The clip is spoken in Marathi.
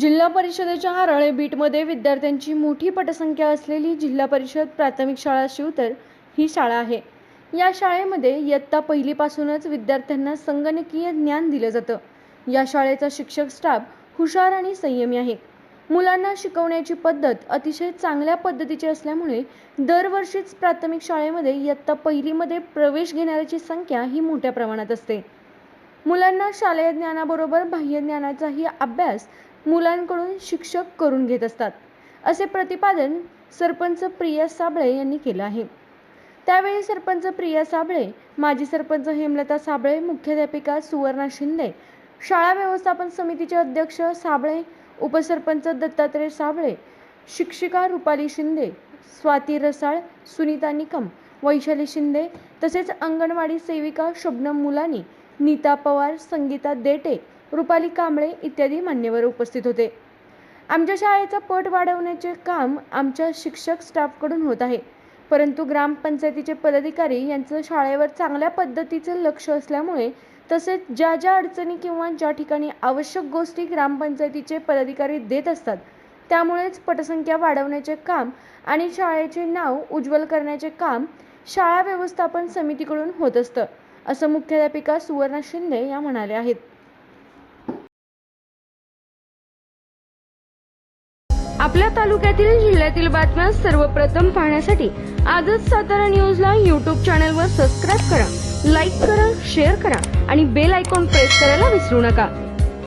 जिल्हा परिषदेच्या हराळे बीटमध्ये विद्यार्थ्यांची मोठी पटसंख्या असलेली जिल्हा परिषद प्राथमिक शाळा शिवतर ही शाळा आहे. या शाळेमध्ये इयत्ता पहिलीपासूनच विद्यार्थ्यांना संगणकीय ज्ञान दिलं जातं. या शाळेचा शिक्षक स्टाफ हुशार आणि संयमी आहे. मुलांना शिकवण्याची पद्धत अतिशय चांगल्या पद्धतीची असल्यामुळे दरवर्षीच प्राथमिक शाळेमध्ये इयत्ता पहिलीमध्ये प्रवेश घेणाऱ्याची संख्या ही मोठ्या प्रमाणात असते. मुलांना शालेय ज्ञानाबरोबर बाह्य ज्ञानाचाही अभ्यास मुलांकडून शिक्षक करून घेत असतात असे प्रतिपादन सरपंच प्रिया साबळे यांनी केलं आहे. त्यावेळी सरपंच प्रिया साबळे माजी सरपंच हेमलता साबळे मुख्याध्यापिका सुवर्णा शिंदे शाळा व्यवस्थापन समितीचे अध्यक्ष साबळे उपसरपंच दत्तात्रय साबळे शिक्षिका रुपाली शिंदे स्वाती रसाळ सुनीता निकम वैशाली शिंदे तसेच अंगणवाडी सेविका शबनम मुलानी नीता पवार संगीता देटे रुपाली कांबळे इत्यादी मान्यवर उपस्थित होते. आमच्या शाळेचा पट वाढवण्याचे काम आमच्या शिक्षक स्टाफकडून होत आहे. परंतु ग्रामपंचायतीचे पदाधिकारी यांचं शाळेवर चांगल्या पद्धतीचं लक्ष असल्यामुळे तसेच ज्या ज्या अडचणी किंवा ज्या ठिकाणी आवश्यक गोष्टी ग्रामपंचायतीचे पदाधिकारी देत असतात त्यामुळेच पटसंख्या वाढवण्याचे काम आणि शाळेचे नाव उज्ज्वल करण्याचे काम शाळा व्यवस्थापन समितीकडून होत असतं. असं मुख्याध्यापिका सुवर्णा शिंदे या म्हणाल्या आहेत. आपल्या तालुक्यातील जिल्ह्यातील बातम्या सर्वप्रथम पाहण्यासाठी आजच सातारा न्यूजला यूट्यूब चॅनलवर सबस्क्राईब करा लाईक करा शेअर करा आणि बेल आयकॉन प्रेस करायला विसरू नका.